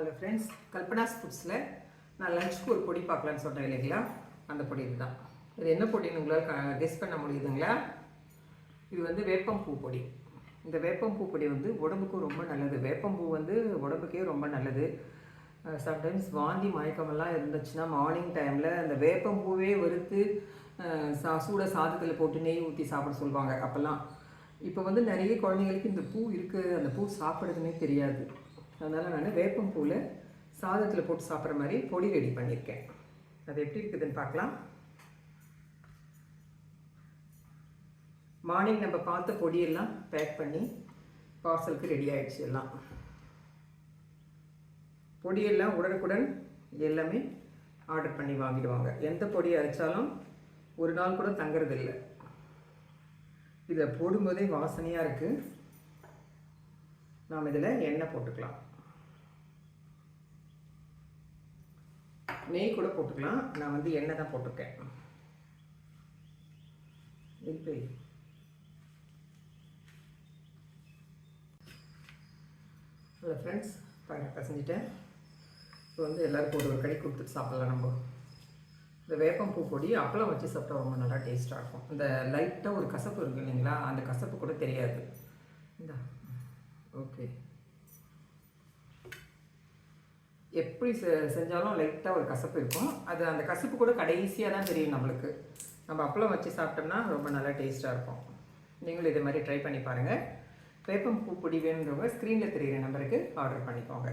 Hello friends Kalpana's ஃபுட்ஸில் நான் லஞ்சுக்கு ஒரு பொடி பார்க்கலான்னு சொன்னேன் இல்லைங்களா? அந்த பொடி இதுதான். இது என்ன பொடின்னு உங்களால் கெஸ் பண்ண முடியுதுங்களா? இது வந்து வேப்பம்பூ பொடி. இந்த வேப்பம்பூ பொடி வந்து உடம்புக்கும் ரொம்ப நல்லது. வேப்பம்பூ வந்து உடம்புக்கே ரொம்ப நல்லது. சம்டைம்ஸ் வாந்தி மயக்கமெல்லாம் இருந்துச்சுன்னா மார்னிங் டைமில் அந்த வேப்பம்பூவே வறுத்து சா சூட சாதத்தில் போட்டு நெய் ஊற்றி சாப்பிட சொல்லுவாங்க அப்போல்லாம். இப்போ வந்து நிறைய குழந்தைங்களுக்கு இந்த பூ இருக்குது அந்த பூ சாப்பிட்றதுனே தெரியாது. அதனால் நான் வேப்பம்பூவில் சாதத்தில் போட்டு சாப்பிட்ற மாதிரி பொடி ரெடி பண்ணியிருக்கேன். அது எப்படி இருக்குதுன்னு பார்க்கலாம். மார்னிங் நம்ம பார்த்த பொடியெல்லாம் பேக் பண்ணி பார்சலுக்கு ரெடி ஆகிடுச்சு எல்லாம். பொடியெல்லாம் உடனுக்குடன் எல்லாமே ஆர்டர் பண்ணி வாங்கிடுவாங்க. எந்த பொடி அரைச்சாலும் ஒரு நாள் கூட தங்குறது இல்லை இதை போடும்போதே வாசனையாக இருக்குது நாம் இதில் எண்ணெய் போட்டுக்கலாம். நெய் கூட போட்டுக்கலாம். நான் வந்து எண்ணெய் தான் போட்டிருக்கேன். இப்போ ஹலோ ஃப்ரெண்ட்ஸ் பாருங்கள் பசஞ்சிட்டேன். இப்போ வந்து எல்லாருக்கும் ஒரு ஒரு கடி கொடுத்துட்டு சாப்பிட்லாம் நம்ம. இந்த வேப்பம் பூ பொடி அப்பளம் வச்சு சாப்பிட்டா ரொம்ப நல்லா டேஸ்ட்டாக இருக்கும். இந்த லைட்டாக ஒரு கசப்பு இருக்குது இல்லைங்களா? அந்த கசப்பு கூட தெரியாது. இந்த. ஓகே. எப்படி செ செஞ்சாலும் லைட்டாக ஒரு கசப்பு இருக்கும். அது அந்த கசப்பு கூட கடைசியாக தான் தெரியும் நம்மளுக்கு. நம்ம அப்பளம் வச்சு சாப்பிட்டோம்னா ரொம்ப நல்லா டேஸ்ட்டாக இருக்கும். நீங்களும் இதே மாதிரி ட்ரை பண்ணி பாருங்கள் வேப்பம் பூ பொடி வேணுன்றவங்க ஸ்க்ரீனில் தெரிகிற நம்பருக்கு ஆர்டர் பண்ணிக்கோங்க.